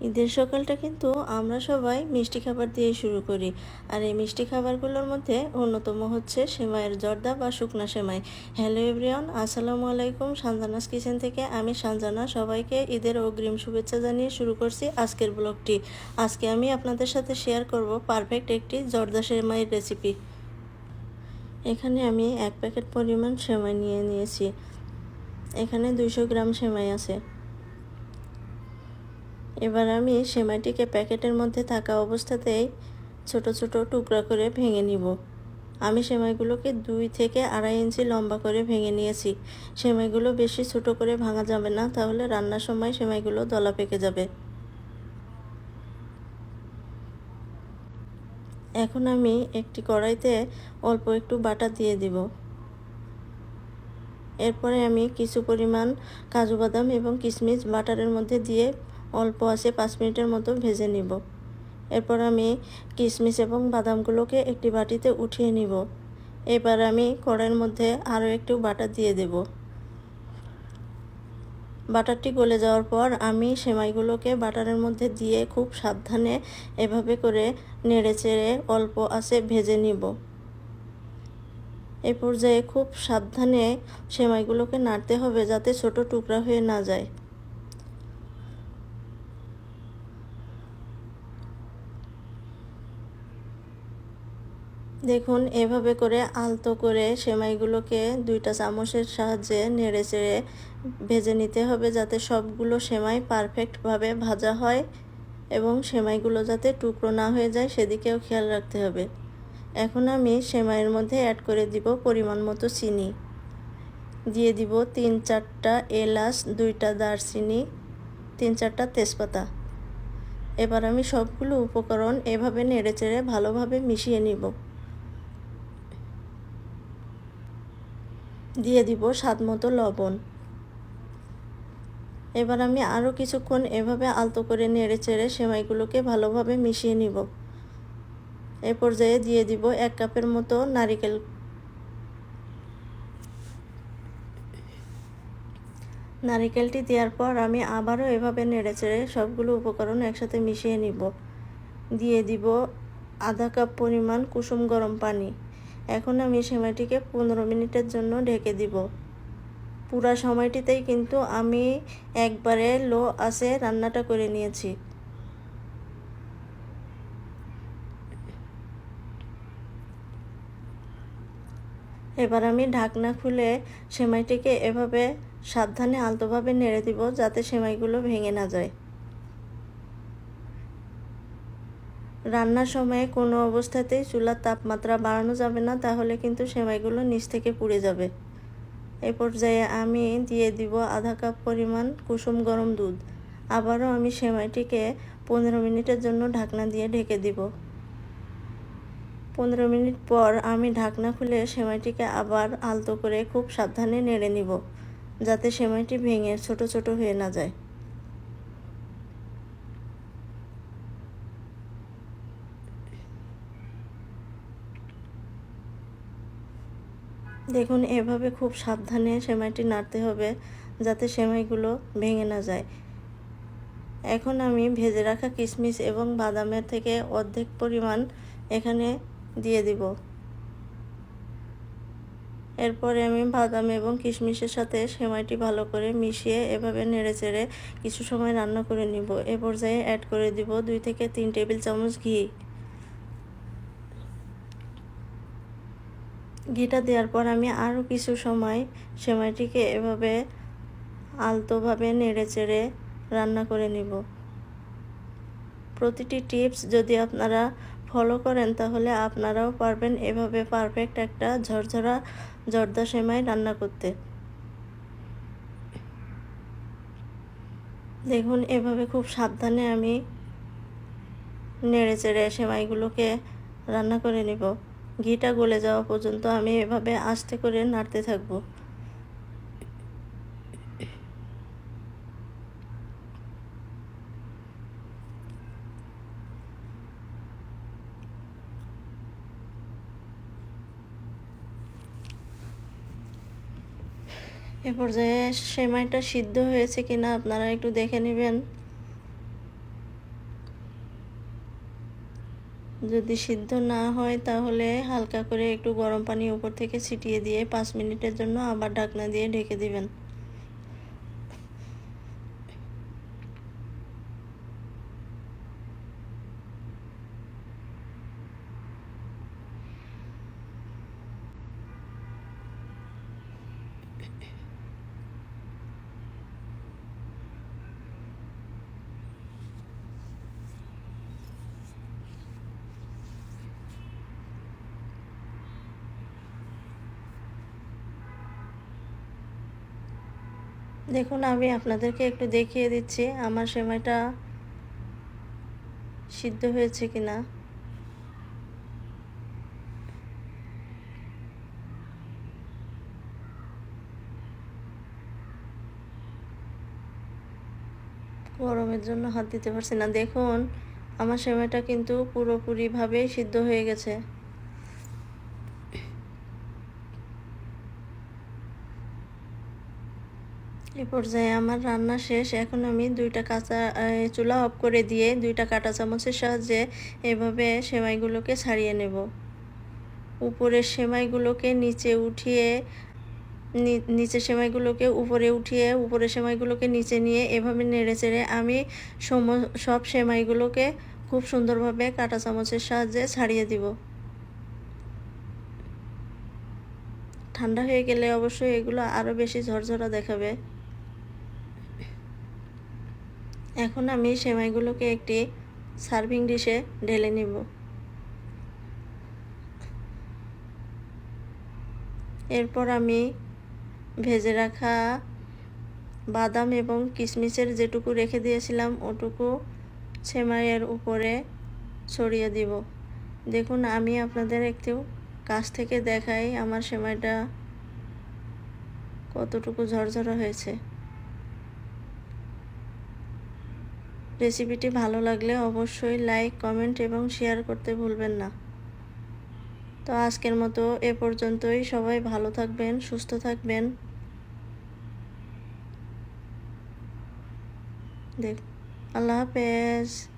ঈদের সকালটা কিন্তু আমরা সবাই মিষ্টি খাবার দিয়ে শুরু করি। আর এই মিষ্টি খাবারগুলোর মধ্যে অন্যতম হচ্ছে সেমাইয়ের জর্দা বা শুকনা সেমাই। হ্যালো এভরিওয়ান, আসসালামু আলাইকুম। সানজানাস কিচেন থেকে আমি সানজানা সবাইকে ঈদের অগ্রিম শুভেচ্ছা জানিয়ে শুরু করছি আজকের ব্লগটি। আজকে আমি আপনাদের সাথে শেয়ার করব পারফেক্ট একটি জর্দা সেমাইয়ের রেসিপি এখানে আমি এক প্যাকেট পরিমাণ সেমাই নিয়ে নিয়েছি। এখানে দুইশো গ্রাম সেমাই আছে। এবার আমি সেমাইটিকে প্যাকেটের মধ্যে থাকা অবস্থাতেই ছোট ছোট টুকরা করে ভেঙে নিব। আমি সেমাইগুলোকে দুই থেকে আড়াই ইঞ্চি লম্বা করে ভেঙে নিয়েছি। সেমাইগুলো বেশি ছোট করে ভাঙা যাবে না, তাহলে রান্নার সময় সেমাইগুলো দলা পেকে যাবে। এখন আমি একটি কড়াইতে অল্প একটু বাটার দিয়ে দিব। এরপরে আমি কিছু পরিমাণ কাজু বাদাম এবং কিশমিশ বাটারের মধ্যে দিয়ে অল্প আছে পাঁচ মিনিটের মতো ভেজে নিব। এরপর আমি কিশমিশ এবং বাদামগুলোকে একটি বাটিতে উঠিয়ে নিব। এবার আমি কড়াইয়ের মধ্যে আরও একটু বাটার দিয়ে দেব। বাটারটি গলে যাওয়ার পর আমি সেমাইগুলোকে বাটারের মধ্যে দিয়ে খুব সাবধানে এভাবে করে নেড়ে চেড়ে অল্প আছে ভেজে নিব। এ পর্যায়ে খুব সাবধানে সেমাইগুলোকে নাড়তে হবে যাতে ছোট টুকরা হয়ে না যায়। দেখুন, এভাবে করে আলতো করে সেমাইগুলোকে দুইটা চামচের সাহায্যে নেড়ে চেড়ে ভেজে নিতে হবে যাতে সবগুলো সেমাই পারফেক্টভাবে ভাজা হয় এবং সেমাইগুলো যাতে টুকরো না হয়ে যায়, সেদিকেও খেয়াল রাখতে হবে। এখন আমি সেমাইয়ের মধ্যে অ্যাড করে দিব পরিমাণ মতো চিনি। দিয়ে দিব তিন চারটা এলাচ, দুইটা দারচিনি, তিন চারটা তেজপাতা। এবার আমি সবগুলো উপকরণ এভাবে নেড়ে চেড়ে ভালোভাবে মিশিয়ে নিব। দিয়ে দিব স্বাদ মতো লবণ। এবার আমি আরও কিছুক্ষণ এভাবে আলতো করে নেড়ে চেড়ে সেমাইগুলোকে ভালোভাবে মিশিয়ে নিব। এ পর্যায়ে দিয়ে দিব এক কাপের মতো নারিকেল। নারিকেলটি দেওয়ার পর আমি আবারও এভাবে নেড়ে চেড়ে সবগুলো উপকরণ একসাথে মিশিয়ে নিব। দিয়ে দিব আধা কাপ পরিমাণ কুসুম গরম পানি। এখন আমি সেমাইটিকে পনেরো মিনিটের জন্য ঢেকে দিব। পুরা সময়টিতেই কিন্তু আমি একবারে লো আসে রান্নাটা করে নিয়েছি। এবার আমি ঢাকনা খুলে সেমাইটিকে এভাবে সাবধানে আলতোভাবে নেড়ে দিব যাতে সেমাইগুলো ভেঙে না যায়। রান্নার সময়ে কোনো অবস্থাতেই চুলার তাপমাত্রা বাড়ানো যাবে না, তাহলে কিন্তু সেমাইগুলো নিচ থেকে পুড়ে যাবে। এই পর্যায়ে আমি দিয়ে দিব আধা কাপ পরিমাণ কুসুম গরম দুধ। আবারও আমি সেমাইটিকে পনেরো মিনিটের জন্য ঢাকনা দিয়ে ঢেকে দিব। পনেরো মিনিট পর আমি ঢাকনা খুলে সেমাইটিকে আবার আলতো করে খুব সাবধানে নেড়ে নিব, যাতে সেমাইটি ভেঙে ছোট ছোট হয়ে না যায়। দেখুন, এভাবে খুব সাবধানে সেমাইটি নাড়তে হবে যাতে সেমাইগুলো ভেঙে না যায়। এখন আমি ভেজে রাখা কিশমিশ এবং বাদামের থেকে অর্ধেক পরিমাণ এখানে দিয়ে দিব। এরপরে আমি বাদাম এবং কিশমিশের সাথে সেমাইটি ভালো করে মিশিয়ে এভাবে নেড়ে চেড়ে কিছু সময় রান্না করে নিব। এ পর্যায়ে অ্যাড করে দিব দুই থেকে তিন টেবিল চামচ ঘি। ঘিটা দেওয়ার পর আমি আরও কিছু সময় সেমাইটিকে এভাবে আলতোভাবে নেড়ে চেড়ে রান্না করে নিব। প্রতিটি টিপস যদি আপনারা ফলো করেন, তাহলে আপনারাও পারবেন এভাবে পারফেক্ট একটা ঝরঝরা, জর্দা সেমাই রান্না করতে। দেখুন, এভাবে খুব সাবধানে আমি নেড়ে চেড়ে সেমাইগুলোকে রান্না করে নিব। ঘিটা গলে যাওয়া পর্যন্ত আমি এভাবে আস্তে করে নাড়তে থাকব। এ পর্যায়ে সেমাইটা সিদ্ধ হয়েছে কিনা আপনারা একটু দেখে নেবেন। যদি সিদ্ধ না হয় তাহলে হালকা করে একটু গরম পানি উপর থেকে ছিটিয়ে দিয়ে পাঁচ মিনিটের জন্য আবার ঢাকনা দিয়ে ঢেকে দিবেন। দেখুন, আমি আপনাদেরকে একটু দেখিয়ে দিচ্ছি, আমার সেমাইটা সিদ্ধ হয়েছে কি না গরমের জন্য হাত দিতে পারছি না। দেখুন, আমার সেমাইটা কিন্তু পুরোপুরিভাবেই সিদ্ধ হয়ে গেছে। এ পর্যায়ে আমার রান্না শেষ। এখন আমি দুইটা কাঁচা চুলা অফ করে দিয়ে দুইটা কাঁটা চামচের সাহায্যে এভাবে সেমাইগুলোকে ছাড়িয়ে নেব। উপরের সেমাইগুলোকে নিচে উঠিয়ে নিচে সেমাইগুলোকে উপরে উঠিয়ে উপরে সেমাইগুলোকে নিচে নিয়ে এভাবে নেড়ে চেড়ে আমি সম, সব সেমাইগুলোকে খুব সুন্দরভাবে কাঁটা চামচের সাহায্যে ছাড়িয়ে দিব। ঠান্ডা হয়ে গেলে অবশ্যই এগুলো আরও বেশি ঝরঝরা দেখাবে। এখন আমি সেমাইগুলোকে একটি সার্ভিং ডিশে ঢেলে নিব। এরপর আমি ভেজে রাখা বাদাম এবং কিশমিশের যেটুকু রেখে দিয়েছিলাম, ওটুকু সেমাইয়ের উপরে ছড়িয়ে দিব। দেখুন, আমি আপনাদের একটু কাছ থেকে দেখাই আমার সেমাইটা কতটুকু ঝরঝরা হয়েছে। রেসিপিটি ভালো লাগলে অবশ্যই লাইক, কমেন্ট এবং শেয়ার করতে ভুলবেন না। তো আজকের মতো এ পর্যন্তই। সবাই ভালো থাকবেন, সুস্থ থাকবেন। দেখ, আল্লাহ হাফেজ।